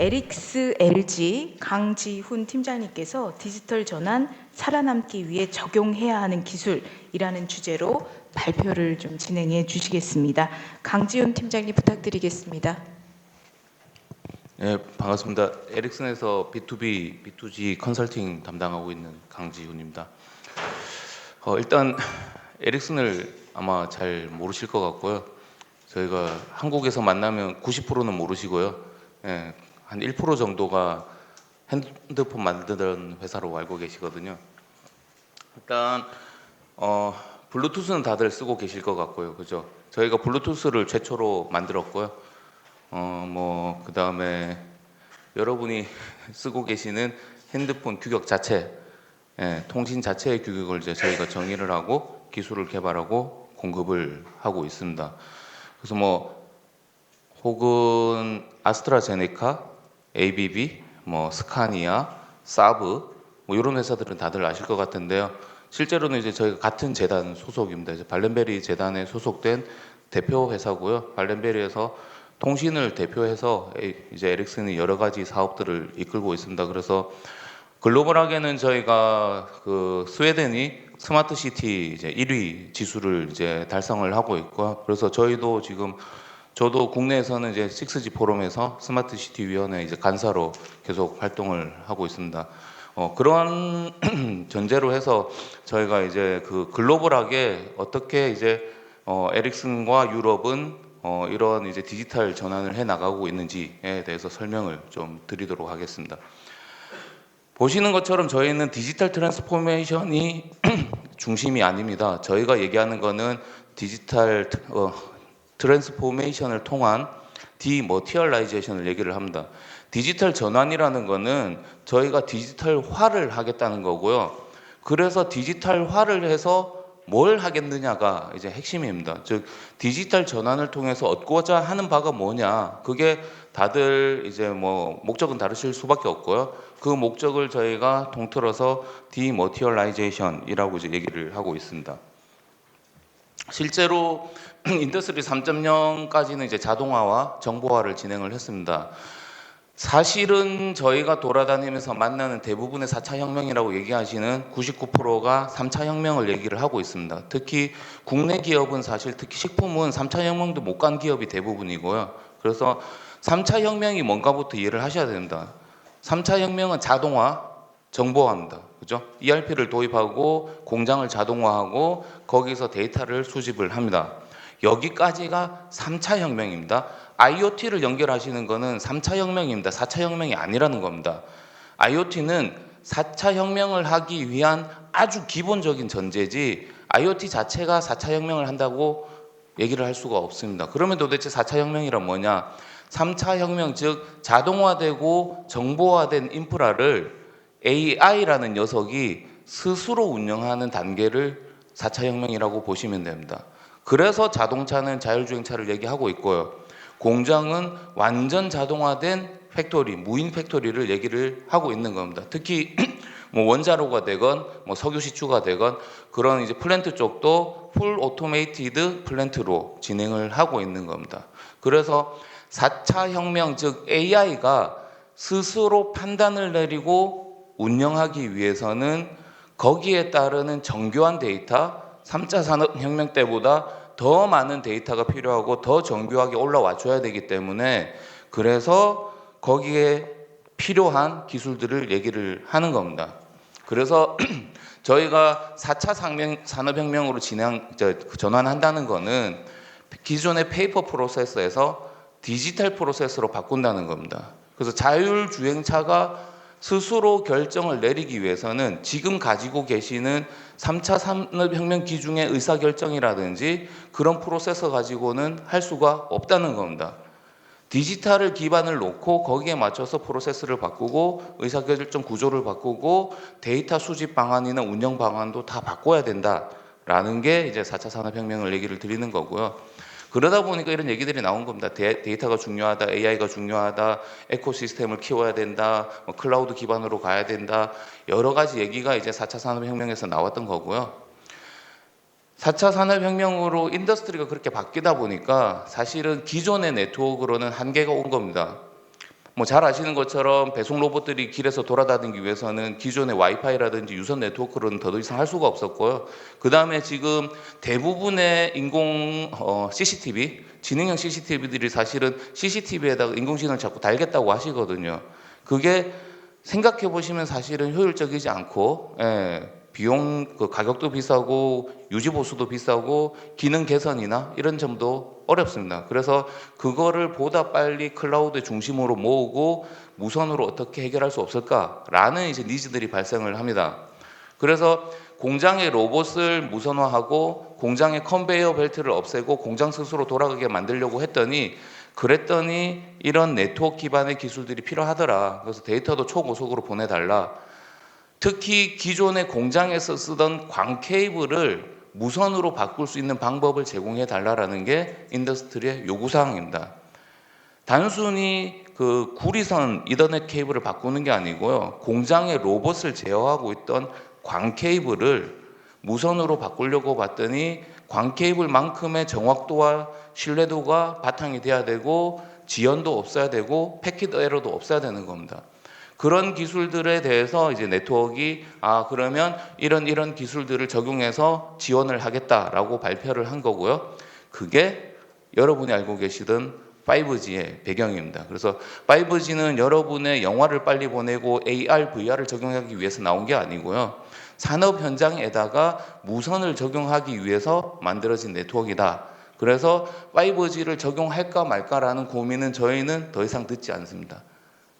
에릭스 LG 강지훈 팀장님께서 디지털 전환 살아남기 위해 적용해야 하는 기술이라는 주제로 발표를 좀 진행해 주시겠습니다. 강지훈 팀장님 부탁드리겠습니다. 네, 반갑습니다. 에릭슨에서 B2B, B2G 컨설팅 담당하고 있는 강지훈입니다. 어, 일단 에릭슨을 아마 잘 모르실 것 같고요. 저희가 한국에서 만나면 90%는 모르시고요. 예, 한 1% 정도가 핸드폰 만드는 회사로 알고 계시거든요. 일단 어, 블루투스는 다들 쓰고 계실 것 같고요. 그죠? 저희가 블루투스를 최초로 만들었고요. 어, 뭐, 그 다음에 여러분이 쓰고 계시는 핸드폰 규격 자체, 예, 통신 자체의 규격을 이제 저희가 정의를 하고 기술을 개발하고 공급을 하고 있습니다. 그래서 뭐, 혹은 아스트라제네카, ABB, 뭐, 스카니아, 사브, 뭐, 이런 회사들은 다들 아실 것 같은데요. 실제로는 이제 저희가 같은 재단 소속입니다. 이제 발렌베리 재단에 소속된 대표 회사고요. 발렌베리에서 통신을 대표해서 에- 이제 에릭슨이 여러 가지 사업들을 이끌고 있습니다. 그래서 글로벌하게는 저희가 그 스웨덴이 스마트 시티 이제 1위 지수를 이제 달성을 하고 있고요. 그래서 저희도 지금 저도 국내에서는 이제 6G 포럼에서 스마트 시티 위원회 이제 간사로 계속 활동을 하고 있습니다. 어, 그런 전제로 해서 저희가 이제 그 글로벌하게 어떻게 이제 어, 에릭슨과 유럽은 어, 이런 이제 디지털 전환을 해 나가고 있는지에 대해서 설명을 좀 드리도록 하겠습니다. 보시는 것처럼 저희는 디지털 트랜스포메이션이 중심이 아닙니다. 저희가 얘기하는 거는 디지털 트- 어, 트랜스포메이션을 통한 디머티얼라이제이션을 얘기를 합니다. 디지털 전환이라는 거는 저희가 디지털화를 하겠다는 거고요. 그래서 디지털화를 해서 뭘 하겠느냐가 이제 핵심입니다. 즉 디지털 전환을 통해서 얻고자 하는 바가 뭐냐? 그게 다들 이제 뭐 목적은 다르실 수밖에 없고요. 그 목적을 저희가 통틀어서 디머티얼라이제이션이라고 이제 얘기를 하고 있습니다. 실제로 인더스트리 3.0까지는 이제 자동화와 정보화를 진행을 했습니다. 사실은 저희가 돌아다니면서 만나는 대부분의 4차 혁명이라고 얘기하시는 99%가 3차 혁명을 얘기를 하고 있습니다. 특히 국내 기업은 사실 특히 식품은 3차 혁명도 못 간 기업이 대부분이고요. 그래서 3차 혁명이 뭔가부터 이해를 하셔야 됩니다. 3차 혁명은 자동화, 정보화입니다. 그죠? ERP를 도입하고 공장을 자동화하고 거기서 데이터를 수집을 합니다. 여기까지가 3차 혁명입니다. IoT를 연결하시는 거는 3차 혁명입니다. 4차 혁명이 아니라는 겁니다. IoT는 4차 혁명을 하기 위한 아주 기본적인 전제지 IoT 자체가 4차 혁명을 한다고 얘기를 할 수가 없습니다. 그러면 도대체 4차 혁명이란 뭐냐? 3차 혁명 즉 자동화되고 정보화된 인프라를 AI라는 녀석이 스스로 운영하는 단계를 4차 혁명이라고 보시면 됩니다. 그래서 자동차는 자율주행차를 얘기하고 있고요. 공장은 완전 자동화된 팩토리, 무인 팩토리를 얘기를 하고 있는 겁니다. 특히 뭐 원자로가 되건 뭐 석유 시추가 되건 그런 이제 플랜트 쪽도 풀 오토메이티드 플랜트로 진행을 하고 있는 겁니다. 그래서 4차 혁명 즉 AI가 스스로 판단을 내리고 운영하기 위해서는 거기에 따르는 정교한 데이터 3차 산업혁명 때보다 더 많은 데이터가 필요하고 더 정교하게 올라와 줘야 되기 때문에 그래서 거기에 필요한 기술들을 얘기를 하는 겁니다. 그래서 저희가 4차 상명- 산업혁명으로 진행, 저, 전환한다는 거는 기존의 페이퍼 프로세스에서 디지털 프로세스로 바꾼다는 겁니다. 그래서 자율주행차가 스스로 결정을 내리기 위해서는 지금 가지고 계시는 3차 산업혁명 기준의 의사결정이라든지 그런 프로세서 가지고는 할 수가 없다는 겁니다. 디지털을 기반을 놓고 거기에 맞춰서 프로세스를 바꾸고 의사결정 구조를 바꾸고 데이터 수집 방안이나 운영 방안도 다 바꿔야 된다라는 게 이제 4차 산업혁명을 얘기를 드리는 거고요. 그러다 보니까 이런 얘기들이 나온 겁니다. 데, 데이터가 중요하다, AI가 중요하다, 에코시스템을 키워야 된다, 뭐 클라우드 기반으로 가야 된다, 여러 가지 얘기가 이제 4차 산업혁명에서 나왔던 거고요. 4차 산업혁명으로 인더스트리가 그렇게 바뀌다 보니까 사실은 기존의 네트워크로는 한계가 온 겁니다. 뭐 잘 아시는 것처럼 배송 로봇들이 길에서 돌아다니기 위해서는 기존의 와이파이라든지 유선 네트워크로는 더 이상 할 수가 없었고요. 그 다음에 지금 대부분의 인공 어, CCTV, 지능형 CCTV들이 사실은 CCTV에다가 인공지능을 자꾸 달겠다고 하시거든요. 그게 생각해 보시면 사실은 효율적이지 않고 예, 비용 그 가격도 비싸고 유지 보수도 비싸고 기능 개선이나 이런 점도 어렵습니다. 그래서 그거를 보다 빨리 클라우드 중심으로 모으고 무선으로 어떻게 해결할 수 없을까라는 이제 니즈들이 발생을 합니다. 그래서 공장의 로봇을 무선화하고 공장의 컨베이어 벨트를 없애고 공장 스스로 돌아가게 만들려고 했더니 그랬더니 이런 네트워크 기반의 기술들이 필요하더라. 그래서 데이터도 초고속으로 보내달라. 특히 기존의 공장에서 쓰던 광 케이블을 무선으로 바꿀 수 있는 방법을 제공해 달라라는 게 인더스트리의 요구 사항입니다. 단순히 그 구리선 이더넷 케이블을 바꾸는 게 아니고요. 공장의 로봇을 제어하고 있던 광 케이블을 무선으로 바꾸려고 봤더니 광 케이블만큼의 정확도와 신뢰도가 바탕이 돼야 되고 지연도 없어야 되고 패킷 에러도 없어야 되는 겁니다. 그런 기술들에 대해서 이제 네트워크가 아 그러면 이런 이런 기술들을 적용해서 지원을 하겠다라고 발표를 한 거고요. 그게 여러분이 알고 계시던 5G의 배경입니다. 그래서 5G는 여러분의 영화를 빨리 보내고 AR, VR을 적용하기 위해서 나온 게 아니고요. 산업 현장에다가 무선을 적용하기 위해서 만들어진 네트워크이다. 그래서 5G를 적용할까 말까라는 고민은 저희는 더 이상 듣지 않습니다.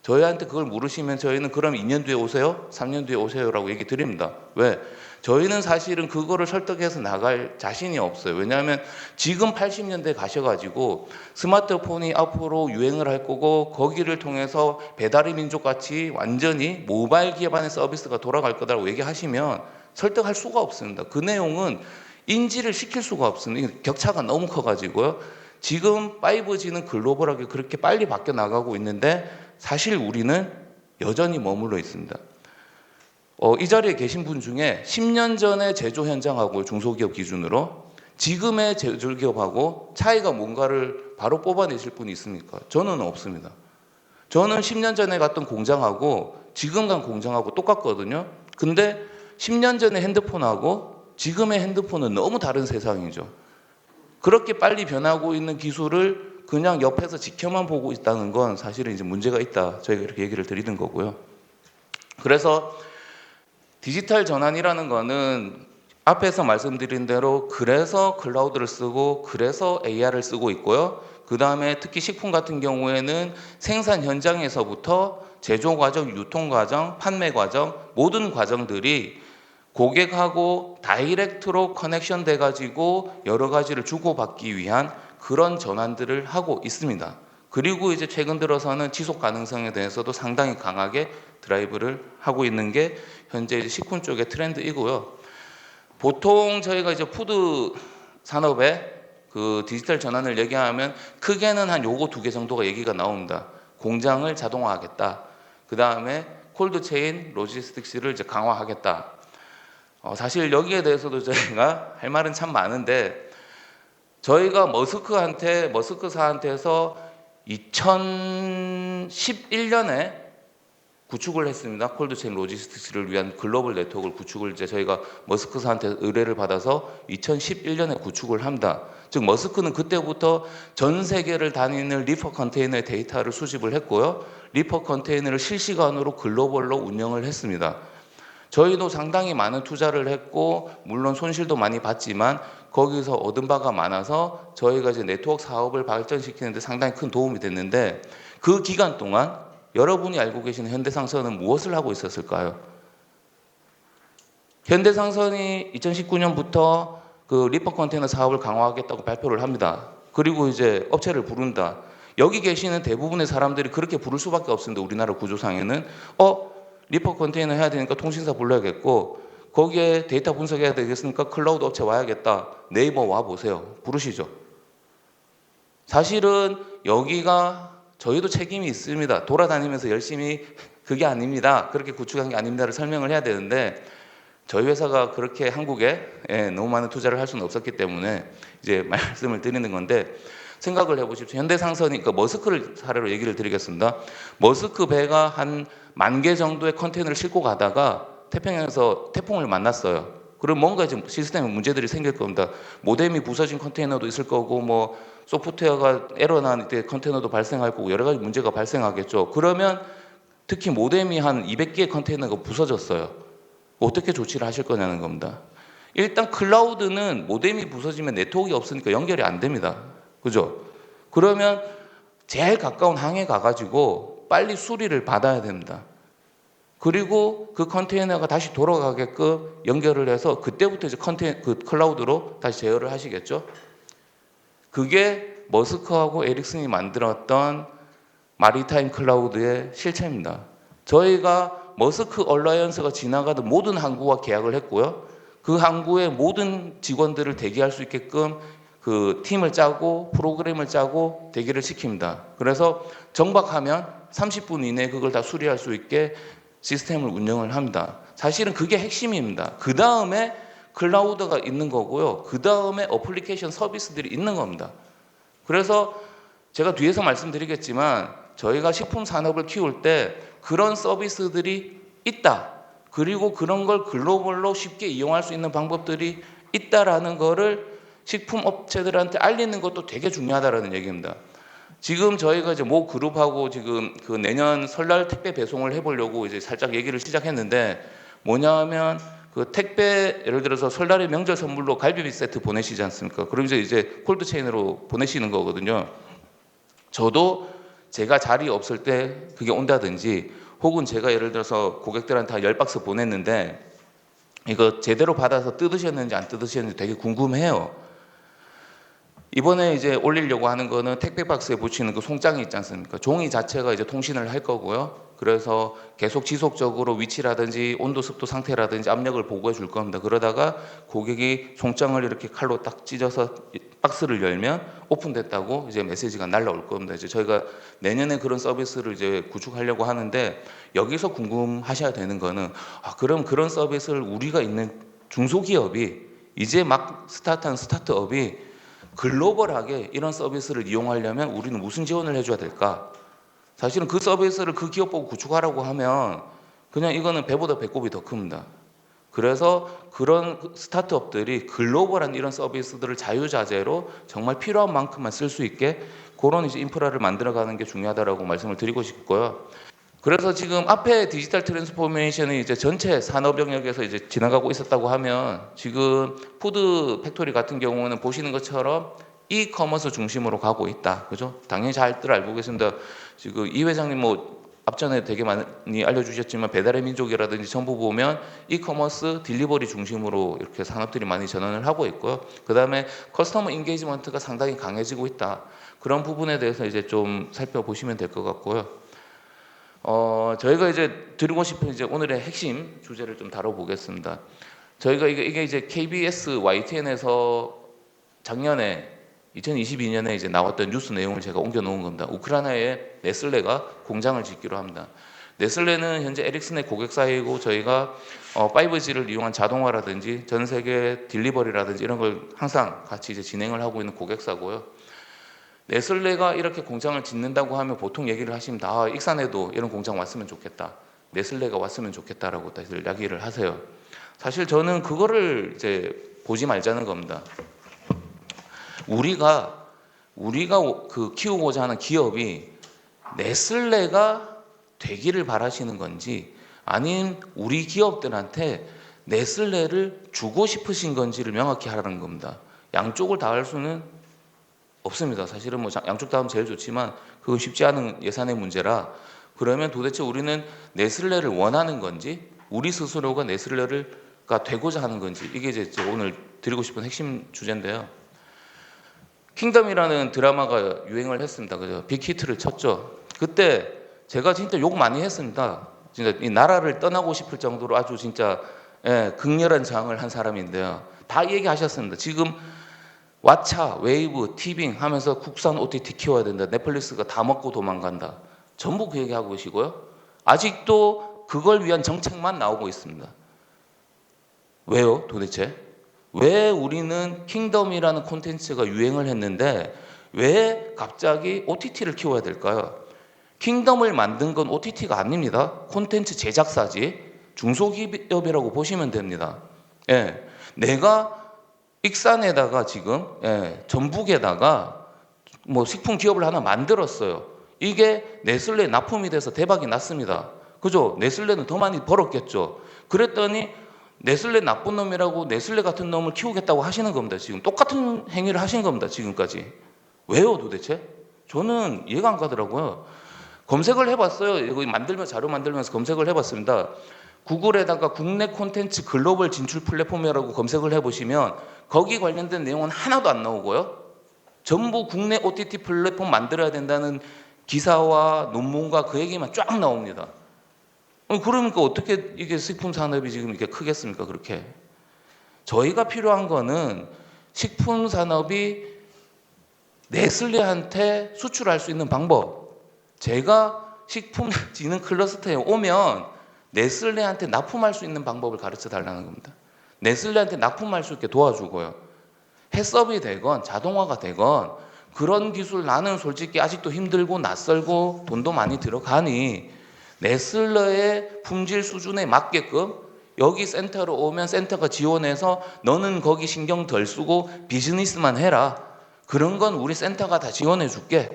저희한테 그걸 물으시면 저희는 그럼 2년 뒤에 오세요? 3년 뒤에 오세요라고 얘기 드립니다. 왜? 저희는 사실은 그거를 설득해서 나갈 자신이 없어요. 왜냐하면 지금 80년대 가셔가지고 스마트폰이 앞으로 유행을 할 거고 거기를 통해서 배달의 민족 같이 완전히 모바일 기반의 서비스가 돌아갈 거다라고 얘기하시면 설득할 수가 없습니다. 그 내용은 인지를 시킬 수가 없습니다. 격차가 너무 커가지고요. 지금 5G는 글로벌하게 그렇게 빨리 바뀌어 나가고 있는데 사실 우리는 여전히 머물러 있습니다. 어, 이 자리에 계신 분 중에 10년 전의 제조 현장하고 중소기업 기준으로 지금의 제조기업하고 차이가 뭔가를 바로 뽑아내실 분이 있습니까? 저는 없습니다. 저는 10년 전에 갔던 공장하고 지금 간 공장하고 똑같거든요. 근데 10년 전에 핸드폰하고 지금의 핸드폰은 너무 다른 세상이죠. 그렇게 빨리 변하고 있는 기술을 그냥 옆에서 지켜만 보고 있다는 건 사실은 이제 문제가 있다. 저희가 이렇게 얘기를 드리는 거고요. 그래서 디지털 전환이라는 거는 앞에서 말씀드린 대로 그래서 클라우드를 쓰고 그래서 AR을 쓰고 있고요. 그 다음에 특히 식품 같은 경우에는 생산 현장에서부터 제조 과정, 유통 과정, 판매 과정 모든 과정들이 고객하고 다이렉트로 커넥션 돼 가지고 여러 가지를 주고받기 위한 그런 전환들을 하고 있습니다. 그리고 이제 최근 들어서는 지속 가능성에 대해서도 상당히 강하게 드라이브를 하고 있는 게 현재 식품 쪽의 트렌드이고요. 보통 저희가 이제 푸드 산업의 그 디지털 전환을 얘기하면 크게는 한 요거 두 개 정도가 얘기가 나옵니다. 공장을 자동화하겠다. 그 다음에 콜드 체인 로지스틱스를 이제 강화하겠다. 어, 사실 여기에 대해서도 저희가 할 말은 참 많은데 저희가 머스크한테 머스크사한테서 2011년에 구축을 했습니다. 콜드체인 로지스틱스를 위한 글로벌 네트워크를 구축을 이제 저희가 머스크사한테 의뢰를 받아서 2011년에 구축을 합니다. 즉 머스크는 그때부터 전 세계를 다니는 리퍼 컨테이너의 데이터를 수집을 했고요. 리퍼 컨테이너를 실시간으로 글로벌로 운영을 했습니다. 저희도 상당히 많은 투자를 했고 물론 손실도 많이 봤지만 거기서 얻은 바가 많아서 저희가 이제 네트워크 사업을 발전시키는데 상당히 큰 도움이 됐는데 그 기간 동안 여러분이 알고 계시는 현대상선은 무엇을 하고 있었을까요? 현대상선이 2019년부터 그 리퍼 컨테이너 사업을 강화하겠다고 발표를 합니다. 그리고 이제 업체를 부른다. 여기 계시는 대부분의 사람들이 그렇게 부를 수밖에 없습니다. 우리나라 구조상에는 어 리퍼 컨테이너 해야 되니까 통신사 불러야겠고 거기에 데이터 분석해야 되겠으니까 클라우드 업체 와야겠다. 네이버 와 보세요. 부르시죠. 사실은 여기가 저희도 책임이 있습니다. 돌아다니면서 열심히 그게 아닙니다. 그렇게 구축한 게 아닙니다를 설명을 해야 되는데 저희 회사가 그렇게 한국에 예, 너무 많은 투자를 할 수는 없었기 때문에 이제 말씀을 드리는 건데 생각을 해보십시오. 현대상선이 그 머스크를 사례로 얘기를 드리겠습니다. 머스크 배가 한 만 개 정도의 컨테이너를 싣고 가다가 태평양에서 태풍을 만났어요. 그럼 뭔가 좀 시스템에 문제들이 생길 겁니다. 모뎀이 부서진 컨테이너도 있을 거고 뭐 소프트웨어가 에러 난 때 컨테이너도 발생할 거고 여러 가지 문제가 발생하겠죠. 그러면 특히 모뎀이 한 200개의 컨테이너가 부서졌어요. 어떻게 조치를 하실 거냐는 겁니다. 일단 클라우드는 모뎀이 부서지면 네트워크가 없으니까 연결이 안 됩니다. 그죠? 그러면 제일 가까운 항에 가가지고 빨리 수리를 받아야 됩니다. 그리고 그 컨테이너가 다시 돌아가게끔 연결을 해서 그때부터 이제 컨테이 그 클라우드로 다시 제어를 하시겠죠. 그게 머스크하고 에릭슨이 만들었던 마리타임 클라우드의 실체입니다. 저희가 머스크 얼라이언스가 지나가던 모든 항구와 계약을 했고요. 그 항구의 모든 직원들을 대기할 수 있게끔 그 팀을 짜고 프로그램을 짜고 대기를 시킵니다. 그래서 정박하면 30분 이내에 그걸 다 수리할 수 있게 시스템을 운영을 합니다. 사실은 그게 핵심입니다. 그 다음에 클라우드가 있는 거고요. 그 다음에 어플리케이션 서비스들이 있는 겁니다. 그래서 제가 뒤에서 말씀드리겠지만 저희가 식품 산업을 키울 때 그런 서비스들이 있다. 그리고 그런 걸 글로벌로 쉽게 이용할 수 있는 방법들이 있다라는 거를 식품 업체들한테 알리는 것도 되게 중요하다라는 얘기입니다. 지금 저희가 이제 모 그룹하고 지금 그 내년 설날 택배 배송을 해보려고 이제 살짝 얘기를 시작했는데 뭐냐면 그 택배 예를 들어서 설날에 명절 선물로 갈비비 세트 보내시지 않습니까? 그럼 이제 이제 콜드 체인으로 보내시는 거거든요. 저도 제가 자리 없을 때 그게 온다든지 혹은 제가 예를 들어서 고객들한테 한열 박스 보냈는데 이거 제대로 받아서 뜯으셨는지 안 뜯으셨는지 되게 궁금해요. 이번에 이제 올리려고 하는 거는 택배 박스에 붙이는 그 송장이 있지 않습니까? 종이 자체가 이제 통신을 할 거고요. 그래서 계속 지속적으로 위치라든지 온도, 습도 상태라든지 압력을 보고해 줄 겁니다. 그러다가 고객이 송장을 이렇게 칼로 딱 찢어서 이 박스를 열면 오픈됐다고 이제 메시지가 날라올 겁니다. 이제 저희가 내년에 그런 서비스를 이제 구축하려고 하는데 여기서 궁금하셔야 되는 거는 아, 그럼 그런 서비스를 우리가 있는 중소기업이 이제 막 스타트한 스타트업이 글로벌하게 이런 서비스를 이용하려면 우리는 무슨 지원을 해줘야 될까? 사실은 그 서비스를 그 기업 보고 구축하라고 하면 그냥 이거는 배보다 배꼽이 더 큽니다. 그래서 그런 스타트업들이 글로벌한 이런 서비스들을 자유자재로 정말 필요한 만큼만 쓸 수 있게 그런 이제 인프라를 만들어가는 게 중요하다라고 말씀을 드리고 싶고요. 그래서 지금 앞에 디지털 트랜스포메이션이 이제 전체 산업 영역에서 이제 지나가고 있었다고 하면 지금 푸드 팩토리 같은 경우는 보시는 것처럼 이커머스 중심으로 가고 있다. 그죠? 당연히 잘들 알고 계십니다. 지금 이 회장님 뭐 앞전에 되게 많이 알려주셨지만 배달의 민족이라든지 정부 보면 이커머스 딜리버리 중심으로 이렇게 산업들이 많이 전환을 하고 있고요. 그 다음에 커스터머 인게이지먼트가 상당히 강해지고 있다. 그런 부분에 대해서 이제 좀 살펴보시면 될 것 같고요. 어, 저희가 이제 드리고 싶은 이제 오늘의 핵심 주제를 좀 다뤄보겠습니다. 저희가 이게, 이게 이제 KBS YTN에서 작년에 2022년에 이제 나왔던 뉴스 내용을 제가 옮겨 놓은 겁니다. 우크라이나에 네슬레가 공장을 짓기로 합니다. 네슬레는 현재 에릭슨의 고객사이고 저희가 어, 5G를 이용한 자동화라든지 전 세계 딜리버리라든지 이런 걸 항상 같이 이제 진행을 하고 있는 고객사고요. 네슬레가 이렇게 공장을 짓는다고 하면 보통 얘기를 하십니다. 아, 익산에도 이런 공장 왔으면 좋겠다. 네슬레가 왔으면 좋겠다라고 다들 이야기를 하세요. 사실 저는 그거를 이제 보지 말자는 겁니다. 우리가 우리가 그 키우고자 하는 기업이 네슬레가 되기를 바라시는 건지 아닌 우리 기업들한테 네슬레를 주고 싶으신 건지를 명확히 하라는 겁니다. 양쪽을 다 할 수는 없습니다. 사실은 뭐 양쪽 다 하면 제일 좋지만 그건 쉽지 않은 예산의 문제라 그러면 도대체 우리는 네슬레를 원하는 건지 우리 스스로가 네슬레가 되고자 하는 건지 이게 이제 오늘 드리고 싶은 핵심 주제인데요. 킹덤이라는 드라마가 유행을 했습니다. 그죠? 빅히트를 쳤죠. 그때 제가 진짜 욕 많이 했습니다. 진짜 이 나라를 떠나고 싶을 정도로 아주 진짜 예, 극렬한 장을 한 사람인데요. 다 얘기하셨습니다. 지금 왓챠, 웨이브, 티빙 하면서 국산 OTT 키워야 된다. 넷플릭스가 다 먹고 도망간다. 전부 그 얘기하고 계시고요. 아직도 그걸 위한 정책만 나오고 있습니다. 왜요 도대체? 왜 우리는 킹덤이라는 콘텐츠가 유행을 했는데 왜 갑자기 OTT를 키워야 될까요? 킹덤을 만든 건 OTT가 아닙니다. 콘텐츠 제작사지 중소기업이라고 보시면 됩니다. 예, 내가 익산에다가 지금 예, 전북에다가 뭐 식품 기업을 하나 만들었어요. 이게 네슬레 납품이 돼서 대박이 났습니다. 그죠? 네슬레는 더 많이 벌었겠죠. 그랬더니 네슬레 나쁜 놈이라고 네슬레 같은 놈을 키우겠다고 하시는 겁니다. 지금 똑같은 행위를 하신 겁니다. 지금까지. 왜요 도대체? 저는 이해가 안 가더라고요. 검색을 해봤어요. 이거 만들면 자료 만들면서 검색을 해봤습니다. 구글에다가 국내 콘텐츠 글로벌 진출 플랫폼이라고 검색을 해보시면 거기 관련된 내용은 하나도 안 나오고요. 전부 국내 OTT 플랫폼 만들어야 된다는 기사와 논문과 그 얘기만 쫙 나옵니다. 어, 그러니까 어떻게 이게 식품 산업이 지금 이렇게 크겠습니까? 그렇게 저희가 필요한 거는 식품 산업이 네슬레한테 수출할 수 있는 방법. 제가 식품 진흥 클러스터에 오면 네슬레한테 납품할 수 있는 방법을 가르쳐 달라는 겁니다. 네슬레한테 납품할 수 있게 도와주고요. 해썹이 되건 자동화가 되건 그런 기술 나는 솔직히 아직도 힘들고 낯설고 돈도 많이 들어가니 네슬레의 품질 수준에 맞게끔 여기 센터로 오면 센터가 지원해서 너는 거기 신경 덜 쓰고 비즈니스만 해라. 그런 건 우리 센터가 다 지원해 줄게.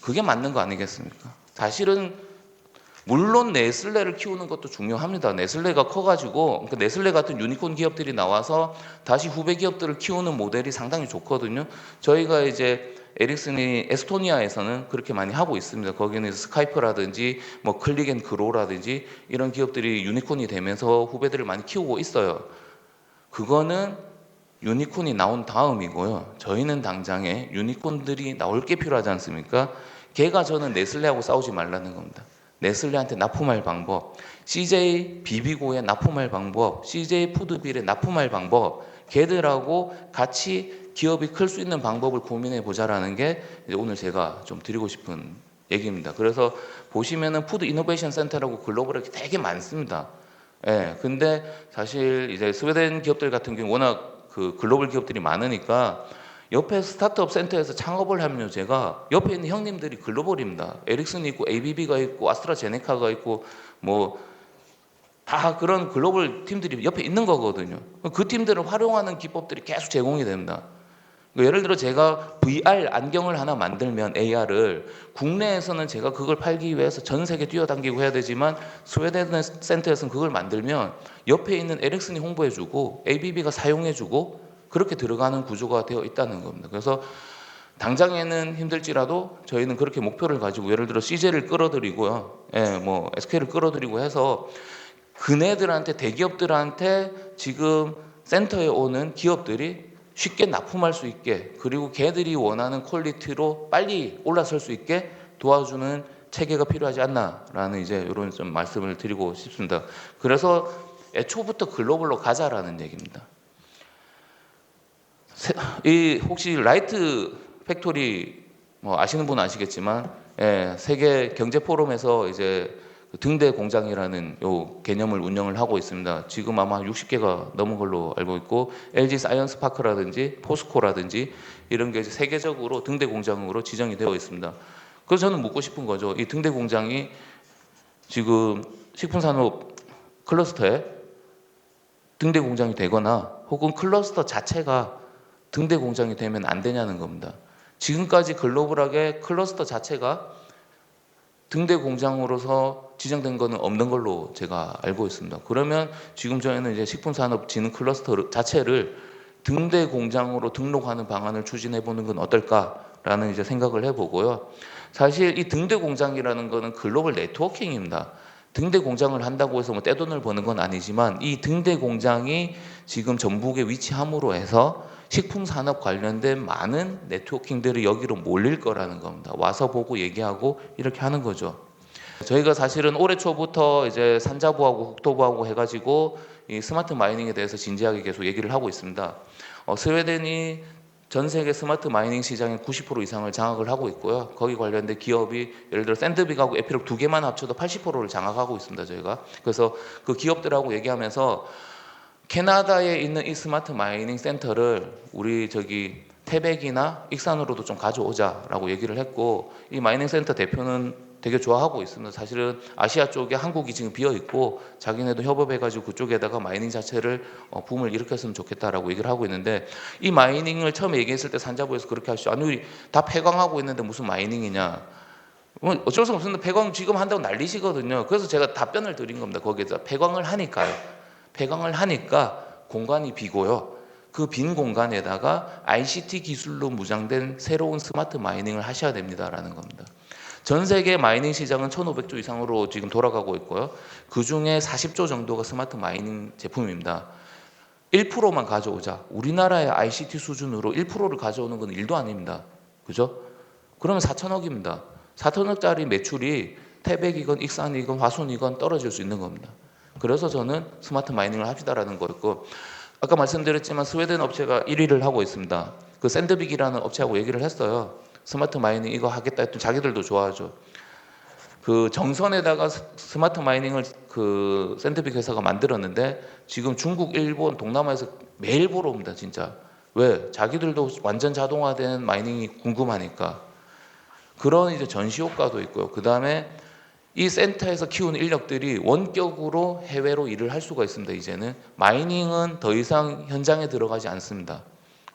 그게 맞는 거 아니겠습니까? 사실은 물론 네슬레를 키우는 것도 중요합니다. 네슬레가 커가지고 그러니까 네슬레 같은 유니콘 기업들이 나와서 다시 후배 기업들을 키우는 모델이 상당히 좋거든요. 저희가 이제 에릭슨이 에스토니아에서는 그렇게 많이 하고 있습니다. 거기는 스카이프라든지 뭐 클릭앤그로라든지 이런 기업들이 유니콘이 되면서 후배들을 많이 키우고 있어요. 그거는 유니콘이 나온 다음이고요. 저희는 당장에 유니콘들이 나올 게 필요하지 않습니까? 걔가 저는 네슬레하고 싸우지 말라는 겁니다. 네슬레한테 납품할 방법, CJ 비비고에 납품할 방법, CJ 푸드빌에 납품할 방법, 걔들하고 같이 기업이 클 수 있는 방법을 고민해 보자라는 게 오늘 제가 좀 드리고 싶은 얘기입니다. 그래서 보시면은 푸드 이노베이션 센터라고 글로벌에 되게 많습니다. 예, 근데 사실 이제 스웨덴 기업들 같은 경우 워낙 그 글로벌 기업들이 많으니까 옆에 스타트업 센터에서 창업을 하면요 제가 옆에 있는 형님들이 글로벌입니다. 에릭슨이 있고 ABB가 있고 아스트라제네카가 있고 뭐 다 그런 글로벌 팀들이 옆에 있는 거거든요. 그 팀들을 활용하는 기법들이 계속 제공이 됩니다. 그러니까 예를 들어 제가 VR 안경을 하나 만들면 AR을 국내에서는 제가 그걸 팔기 위해서 전 세계 뛰어다니고 해야 되지만 스웨덴 센터에서는 그걸 만들면 옆에 있는 에릭슨이 홍보해주고 ABB가 사용해주고 그렇게 들어가는 구조가 되어 있다는 겁니다. 그래서 당장에는 힘들지라도 저희는 그렇게 목표를 가지고 예를 들어 CJ를 끌어들이고요, 예, 뭐 SK를 끌어들이고 해서 그네들한테 대기업들한테 지금 센터에 오는 기업들이 쉽게 납품할 수 있게 그리고 걔들이 원하는 퀄리티로 빨리 올라설 수 있게 도와주는 체계가 필요하지 않나라는 이제 이런 좀 말씀을 드리고 싶습니다. 그래서 애초부터 글로벌로 가자라는 얘기입니다. 세- 이 혹시 라이트 팩토리 뭐 아시는 분은 아시겠지만 예, 세계 경제 포럼에서 이제 그 등대 공장이라는 요 개념을 운영을 하고 있습니다. 지금 아마 60개가 넘은 걸로 알고 있고 LG 사이언스 파크라든지 포스코라든지 이런 게 세계적으로 등대 공장으로 지정이 되어 있습니다. 그래서 저는 묻고 싶은 거죠. 이 등대 공장이 지금 식품산업 클러스터에 등대 공장이 되거나 혹은 클러스터 자체가 등대 공장이 되면 안 되냐는 겁니다. 지금까지 글로벌하게 클러스터 자체가 등대 공장으로서 지정된 거는 없는 걸로 제가 알고 있습니다. 그러면 지금 저희는 이제 식품산업 진흥 클러스터 자체를 등대 공장으로 등록하는 방안을 추진해 보는 건 어떨까라는 이제 생각을 해보고요. 사실 이 등대 공장이라는 거는 글로벌 네트워킹입니다. 등대 공장을 한다고 해서 뭐 떼돈을 버는 건 아니지만 이 등대 공장이 지금 전북에 위치함으로 해서 식품 산업 관련된 많은 네트워킹들이 여기로 몰릴 거라는 겁니다. 와서 보고 얘기하고 이렇게 하는 거죠. 저희가 사실은 올해 초부터 이제 산자부하고 국토부하고 해가지고 이 스마트 마이닝에 대해서 진지하게 계속 얘기를 하고 있습니다. 어, 스웨덴이 전 세계 스마트 마이닝 시장의 90% 이상을 장악을 하고 있고요. 거기 관련된 기업이 예를 들어 샌드빅하고 에피록 두 개만 합쳐도 80%를 장악하고 있습니다. 저희가 그래서 그 기업들하고 얘기하면서 캐나다에 있는 이 스마트 마이닝 센터를 우리 저기 태백이나 익산으로도 좀 가져오자라고 얘기를 했고 이 마이닝 센터 대표는 되게 좋아하고 있습니다. 사실은 아시아 쪽에 한국이 지금 비어 있고 자기네도 협업해가지고 그쪽에다가 마이닝 자체를 어, 붐을 일으켰으면 좋겠다라고 얘기를 하고 있는데 이 마이닝을 처음에 얘기했을 때 산자부에서 그렇게 하시죠. 아니 우리 다 폐광하고 있는데 무슨 마이닝이냐. 뭐 어쩔 수 없습니다. 폐광 지금 한다고 난리시거든요. 그래서 제가 답변을 드린 겁니다. 거기에서 폐광을 하니까요. 폐광을 하니까 공간이 비고요. 그 빈 공간에다가 ICT 기술로 무장된 새로운 스마트 마이닝을 하셔야 됩니다라는 겁니다. 전 세계 마이닝 시장은 1,500조 이상으로 지금 돌아가고 있고요. 그 중에 40조 정도가 스마트 마이닝 제품입니다. 1%만 가져오자. 우리나라의 ICT 수준으로 1%를 가져오는 건 일도 아닙니다. 그죠? 그러면 4천억입니다. 4천억짜리 매출이 태백이건 익산이건 화순이건 떨어질 수 있는 겁니다. 그래서 저는 스마트 마이닝을 합시다라는 거였고 아까 말씀드렸지만 스웨덴 업체가 1위를 하고 있습니다. 그 샌드빅이라는 업체하고 얘기를 했어요. 스마트 마이닝 이거 하겠다 했더니 자기들도 좋아하죠. 그 정선에다가 스- 스마트 마이닝을 그 샌드빅 회사가 만들었는데 지금 중국, 일본, 동남아에서 매일 보러 옵니다, 진짜. 왜? 자기들도 완전 자동화된 마이닝이 궁금하니까. 그런 이제 전시 효과도 있고요. 그 다음에 이 센터에서 키우는 인력들이 원격으로 해외로 일을 할 수가 있습니다. 이제는 마이닝은 더 이상 현장에 들어가지 않습니다.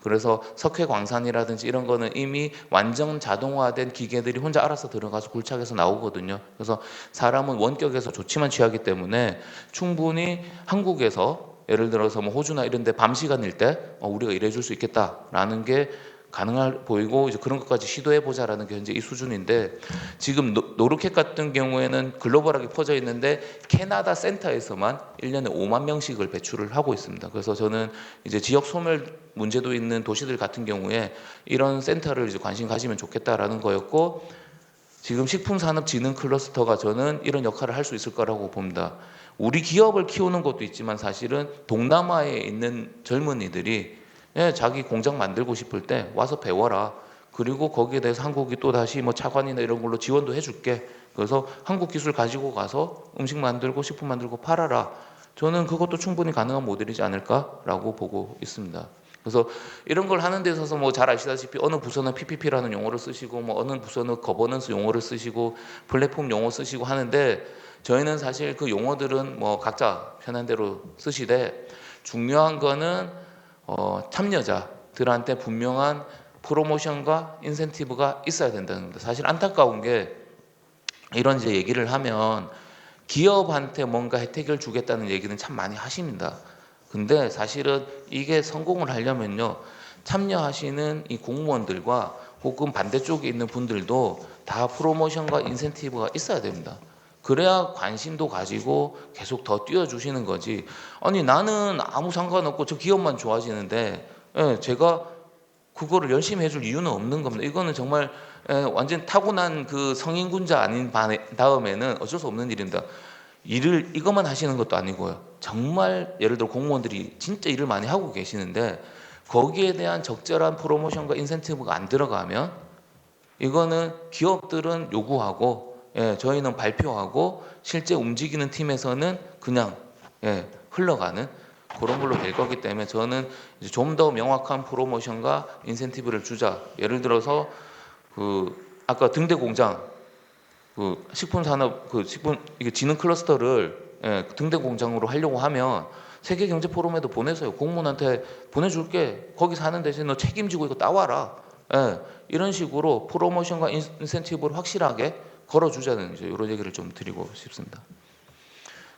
그래서 석회 광산이라든지 이런 거는 이미 완전 자동화된 기계들이 혼자 알아서 들어가서 굴착해서 나오거든요. 그래서 사람은 원격에서 조치만 취하기 때문에 충분히 한국에서 예를 들어서 뭐 호주나 이런 데 밤 시간일 때 어, 우리가 일해 줄 수 있겠다라는 게 가능할 보이고 이제 그런 것까지 시도해 보자라는 게 현재 이 수준인데 지금 노- 노르캣 같은 경우에는 글로벌하게 퍼져 있는데 캐나다 센터에서만 1년에 5만 명씩을 배출을 하고 있습니다. 그래서 저는 이제 지역 소멸 문제도 있는 도시들 같은 경우에 이런 센터를 이제 관심 가지면 좋겠다라는 거였고 지금 식품산업진흥 클러스터가 저는 이런 역할을 할 수 있을 거라고 봅니다. 우리 기업을 키우는 것도 있지만 사실은 동남아에 있는 젊은이들이 예, 자기 공장 만들고 싶을 때 와서 배워라. 그리고 거기에 대해서 한국이 또 다시 뭐 차관이나 이런 걸로 지원도 해줄게. 그래서 한국 기술 가지고 가서 음식 만들고 식품 만들고 팔아라. 저는 그것도 충분히 가능한 모델이지 않을까라고 보고 있습니다. 그래서 이런 걸 하는 데 있어서 뭐 잘 아시다시피 어느 부서는 PPP라는 용어를 쓰시고 뭐 어느 부서는 거버넌스 용어를 쓰시고 플랫폼 용어 쓰시고 하는데 저희는 사실 그 용어들은 뭐 각자 편한 대로 쓰시되 중요한 거는 어, 참여자들한테 분명한 프로모션과 인센티브가 있어야 된다는 겁니다. 사실 안타까운 게 이런 이제 얘기를 하면 기업한테 뭔가 혜택을 주겠다는 얘기는 참 많이 하십니다. 근데 사실은 이게 성공을 하려면요. 참여하시는 이 공무원들과 혹은 반대쪽에 있는 분들도 다 프로모션과 인센티브가 있어야 됩니다. 그래야 관심도 가지고 계속 더 뛰어주시는 거지. 아니 나는 아무 상관없고 저 기업만 좋아지는데 예, 제가 그거를 열심히 해줄 이유는 없는 겁니다. 이거는 정말 예, 완전 타고난 그 성인군자 아닌 반- 다음에는 어쩔 수 없는 일입니다. 일을 이것만 하시는 것도 아니고요. 정말 예를 들어 공무원들이 진짜 일을 많이 하고 계시는데 거기에 대한 적절한 프로모션과 인센티브가 안 들어가면 이거는 기업들은 요구하고 예, 저희는 발표하고 실제 움직이는 팀에서는 그냥 예, 흘러가는 그런 걸로 될 거기 때문에 저는 좀 더 명확한 프로모션과 인센티브를 주자. 예를 들어서 그 아까 등대 공장 그 식품 산업 그 식품 이게 지능 클러스터를 예, 등대 공장으로 하려고 하면 세계 경제 포럼에도 보내서요. 공무원한테 보내줄게. 거기 사는 대신 너 책임지고 이거 따와라. 예, 이런 식으로 프로모션과 인- 인센티브를 확실하게 걸어주자는 이제 이런 얘기를 좀 드리고 싶습니다.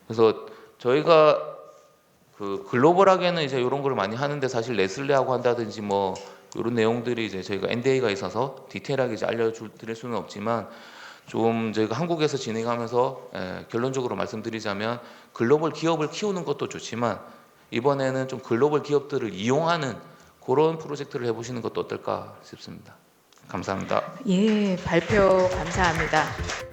그래서 저희가 그 글로벌하게는 이제 이런 걸 많이 하는데 사실 네슬레하고 한다든지 뭐 이런 내용들이 이제 저희가 NDA가 있어서 디테일하게 이제 알려줄 드릴 수는 없지만 좀 저희가 한국에서 진행하면서 예, 결론적으로 말씀드리자면 글로벌 기업을 키우는 것도 좋지만 이번에는 좀 글로벌 기업들을 이용하는 그런 프로젝트를 해보시는 것도 어떨까 싶습니다. 감사합니다. 예, 발표 감사합니다.